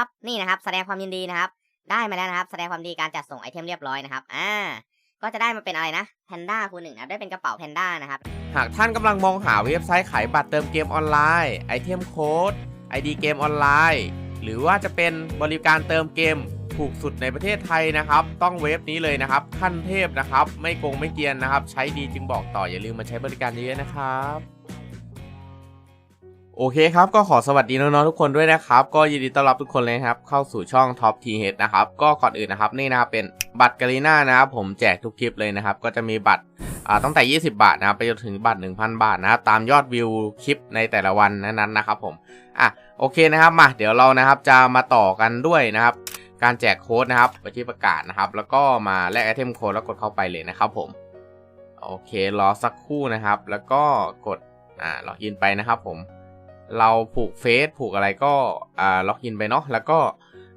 ปั๊บนี่นะครับแสดงความยินดีนะครับ ได้มาแล้วนะครับ แสดงความดีการจัดส่งไอเทมเรียบร้อยนะครับอ่าก็จะได้มาเป็นอะไรนะแพนด้าคูณหนึ่งนะได้เป็นกระเป๋าแพนด้านะครับหากท่านกำลังมองหาเว็บไซต์ขายบัตรเติมเกมออนไลน์ไอเทมโค้ดไอดีเกมออนไลน์หรือว่าจะเป็นบริการเติมเกมถูกสุดในประเทศไทยนะครับ ต้องเว็บนี้เลยนะครับ ขั้นเทพนะครับ ไม่โกงไม่เกียนนะครับ ใช้ดีจึงบอกต่ออย่าลืมมาใช้บริการเยอะๆนะครับ โอเคครับก็ขอสวัสดีน้องๆทุกคนด้วยนะครับ ก็ยินดีต้อนรับทุกคนเลยครับเข้าสู่ช่อง Top T h นะครับก็ก่อนอื่นนะครับนี่นะครับเป็นบัตรกาลีน่านะครับผมแจกทุกคลิปเลยนะครับ ก็จะมีบัตรอ่าตั้งแต่ 20 บาทนะครับไปจนถึงบัตร 1,000 บาทนะครับตามยอดวิวคลิปในแต่ละวันนั้นๆนะครับผมอะโอเคนะครับมาเดี๋ยวเรานะครับจะมาต่อกันด้วยนะครับ การแจกโค้ดนะครับไปที่ประกาศนะครับ แล้วก็มาแลกไอเทมโค้ดแล้วกดเข้าไปเลยนะครับผมโอเครอสักครู่นะครับ แล้วก็กดอ่าล็อกอินไปนะครับผม เราผูกเฟซผูกอะไรก็อ่าล็อกอินไปเนาะแล้วก็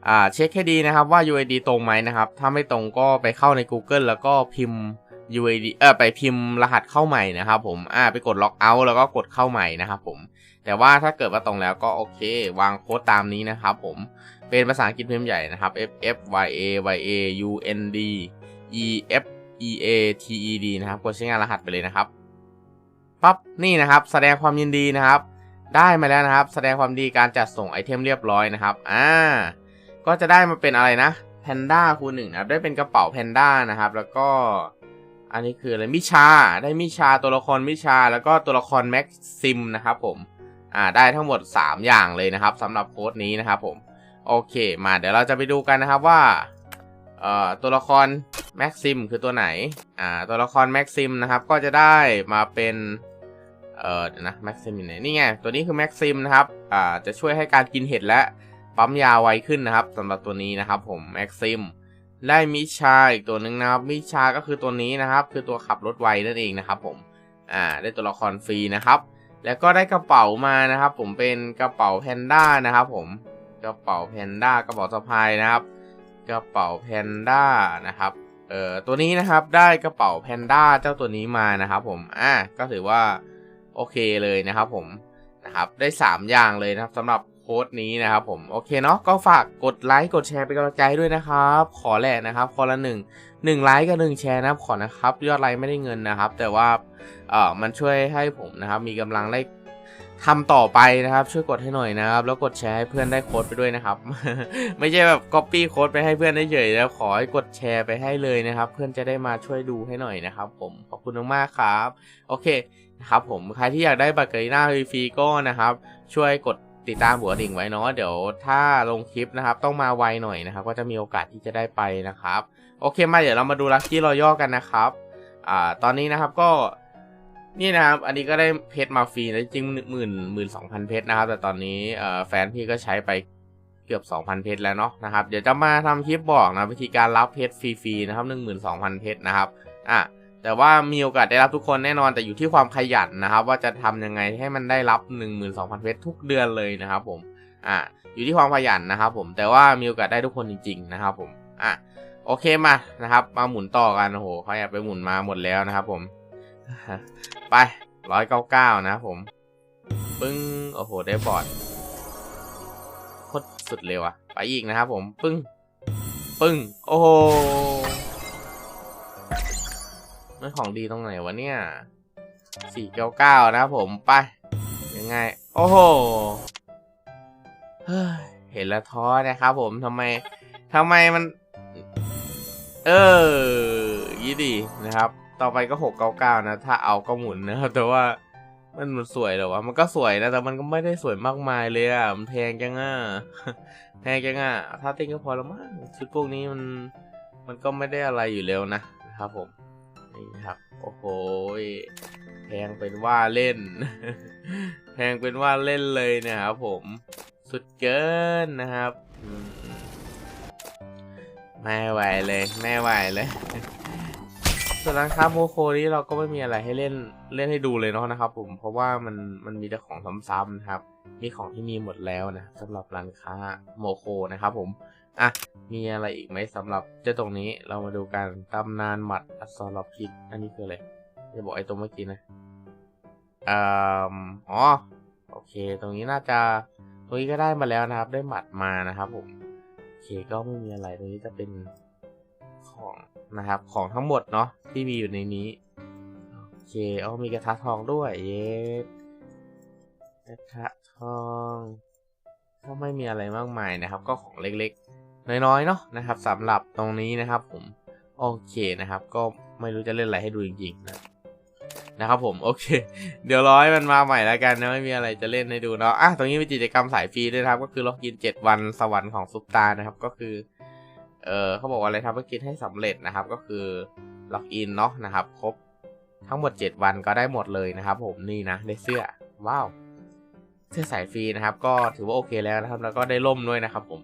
อ่าเช็คให้ดีนะครับว่า UID ตรงไหมนะครับ ถ้าไม่ตรงก็ไปเข้าใน Google แล้วก็พิมพ์ UID เออไปพิมพ์รหัสเข้าใหม่นะครับผมอ่าไปกดล็อกเอาท์แล้วก็กดเข้าใหม่นะครับผม แต่ว่าถ้าเกิดว่าตรงแล้วก็โอเค วางโค้ดตามนี้นะครับผมเป็นภาษาอังกฤษพิมพ์ใหญ่นะครับ F F Y A Y A U N D E F E A T E D นะครับกดใช้งานรหัสไปเลยนะครับปั๊บนี่นะครับ แสดงความยินดีนะครับ ได้มาแล้วนะครับ แสดงความดีการจัดส่งไอเทมเรียบร้อยนะครับอ่าก็จะได้มาเป็นอะไรนะแพนด้าคูณหนึ่งนะครับได้เป็นกระเป๋าแพนด้านะครับ แล้วก็อันนี้คืออะไรมิชาได้มิชาตัวละครมิชา แล้วก็ตัวละครแม็กซิมนะครับผมอ่าได้ทั้งหมด 3 อย่างเลยนะครับสำหรับโค้ดนี้นะครับผมโอเค มาเดี๋ยวเราจะไปดูกันนะครับว่าเอ่อตัวละครแม็กซิมคือตัวไหนอ่าตัวละครแม็กซิมนะครับก็จะได้มาเป็น เอ่อนะแม็กซิมอยู่ไหนนี่ไง ตัวนี้คือแม็กซิมนะครับ อ่า จะช่วยให้การกินเห็ดและปั๊มยาไวขึ้นนะครับสำหรับตัวนี้นะครับ ผมแม็กซิม ได้มิชาอีกตัวหนึ่งนะครับ มิชาก็คือตัวนี้นะครับ คือตัวขับรถไวนั่นเองนะครับ ผม อ่า ได้ตัวละครฟรีนะครับ แล้วก็ได้กระเป๋ามานะครับ ผมเป็นกระเป๋าแพนด้านะครับ ผม กระเป๋าแพนด้ากระเป๋าสะพายนะครับ กระเป๋าแพนด้านะครับ เอ่อ ตัวนี้นะครับ ได้กระเป๋าแพนด้าเจ้าตัวนี้มานะครับ ผม อ่า ก็ถือว่า โอเคเลยนะครับผมนะครับได้ 3 อย่างเลยนะครับสำหรับโค้ดนี้นะครับผมโอเคเนาะก็ฝากกดไลค์กดแชร์เป็นกำลังใจด้วยนะครับ ขอแหละนะครับคนละหนึ่งหนึ่งไลค์กับหนึ่งแชร์นะครับขอนะครับยอดไลค์ไม่ได้เงินนะครับ แต่ว่าเออมันช่วยให้ผมนะครับมีกำลังได้ทำต่อไปนะครับ ช่วยกดให้หน่อยนะครับ แล้วกดแชร์ให้เพื่อนได้โค้ดไปด้วยนะครับ ไม่ใช่แบบก๊อปปี้โค้ดไปให้เพื่อนได้เฉยแล้วขอให้กดแชร์ไปให้เลยนะครับ เพื่อนจะได้มาช่วยดูให้หน่อยนะครับ ผมขอบคุณมากๆครับ โอเค นะครับผมใครที่อยากได้บัตรเกรีน่าฟรีก็นะครับ ช่วยกดติดตามหัวดิ่งไว้เนาะเดี๋ยวถ้าลงคลิปนะครับ ต้องมาไวหน่อยนะครับ ก็จะมีโอกาสที่จะได้ไปนะครับ โอเคมาเดี๋ยวเรามาดูลัคกี้รอย่อกันนะครับอ่าตอนนี้นะครับก็นี่นะครับ อันนี้ก็ได้เพชรมาฟรีนะจริงหมื่นหมื่นสองพันเพชรนะครับ แต่ตอนนี้แฟนพี่ก็ใช้ไปเกือบ 2,000 เพชรแล้วเนาะนะครับ เดี๋ยวจะมาทำคลิปบอกนะวิธีการรับเพชรฟรีๆนะครับ 12,000 เพชรนะครับ อะ แต่ว่ามีโอกาสได้รับทุกคนแน่นอนแต่อยู่ที่ความขยันนะครับ ว่าจะทำยังไงให้มันได้รับ 12,000เพชรทุกเดือนเลยนะครับผมอ่าอยู่ที่ความขยันนะครับผมแต่ว่ามีโอกาสได้ทุกคนจริง ๆ นะครับผมอะโอเคมานะครับมาหมุนต่อกันโอ้โหเขาอยากไปหมุนมาหมดแล้วนะครับผม ไปร้อยเก้าเก้านะครับผมปึ้งโอ้โหได้บอร์ดโคตรสุดเร็วอะไปอีกนะครับผมปึ้ง ปึ้ง โอ้โห มันของดีตรงไหนวะเนี่ยสี่เก้าเก้านะผมไป ยังไง โอ้โหเฮ้ยเห็นแล้วท้อนะครับผมทำไมทำไมมัน เออยี่ดีนะครับ ต่อไปก็หกเก้าเก้านะ ถ้าเอาก็หมุนนะครับ แต่ว่ามันมันสวยหรอวะ มันก็สวยนะ แต่มันก็ไม่ได้สวยมากมายเลยอะ มันแพงจังอะ แพงจังอะ ถ้าติ้งก็พอแล้วมั้ง ชุดพวกนี้มัน มันก็ไม่ได้อะไรอยู่แล้วนะครับผม นี่ครับ โอ้โหแพงเป็นว่าเล่น แพงเป็นว่าเล่นเลยนะครับผมสุดเกินนะครับมไม่ไหวเลยไม่ไหวเลยส่วนร้านค้าโมโคนี้เราก็ไม่มีอะไรให้เล่นเล่นให้ดูเลยเนาะนะครับ ผมเพราะว่ามันมันมีแต่ของซ้ำๆนะครับ มีของที่มีหมดแล้วนะสำหรับร้านค้าโมโคนะครับผม อะ มีอะไรอีกไหมสำหรับเจ้าตรงนี้เรามาดูกันตำนานหมัดอสรพิษอันนี้คืออะไรจะบอกไอ้ตรงเมื่อกี้นะอ่าอ๋อโอเค ตรงนี้น่าจะตรงนี้ก็ได้มาแล้วนะครับ ได้หมัดมานะครับผมโอเคก็ไม่มีอะไรตรงนี้จะเป็นของนะครับ ของทั้งหมดเนาะที่มีอยู่ในนี้โอเคเอามีกระทะทองด้วยเย้กระทะทองก็ไม่มีอะไรมากมายนะครับ ก็ของเล็ก น้อยๆเนาะนะครับสำหรับตรงนี้นะครับผมโอเคนะครับ ก็ไม่รู้จะเล่นอะไรให้ดูจริงๆนะนะครับผมโอเค เดี๋ยวร้อยมันมาใหม่แล้วกันนะไม่มีอะไรจะเล่นให้ดูเนาะอะตรงนี้มีกิจกรรมสายฟรีด้วยครับ ก็คือล็อกอิน 7 วันสวรรค์ของซุปตานะครับ ก็คือเออเขาบอกว่าอะไรทำภารกิจให้สำเร็จนะครับ ก็คือล็อกอินเนาะนะครับ ครบทั้งหมด 7 วันก็ได้หมดเลยนะครับ ผมนี่นะได้เสื้อว้าวเสื้อสายฟรีนะครับ ก็ถือว่าโอเคแล้วนะครับ แล้วก็ได้ร่มด้วยนะครับ ผม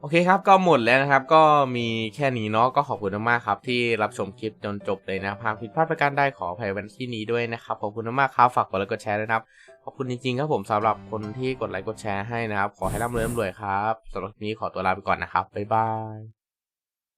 โอเคครับก็หมดแล้วนะครับ ก็มีแค่นี้เนาะก็ขอบคุณมากครับ ที่รับชมคลิปจนจบเลยนะหากผิดพลาดประการใดขออภัยวันที่นี้ด้วยนะครับขอบคุณมากครับฝากกดไลค์กดแชร์ด้วยนะครับขอบคุณจริงๆครับผมสำหรับคนที่กดไลค์กดแชร์ให้นะครับ ขอให้ร่ำรวยร่ำรวยครับสำหรับนี้ขอตัวลาไปก่อนนะครับบ๊ายบาย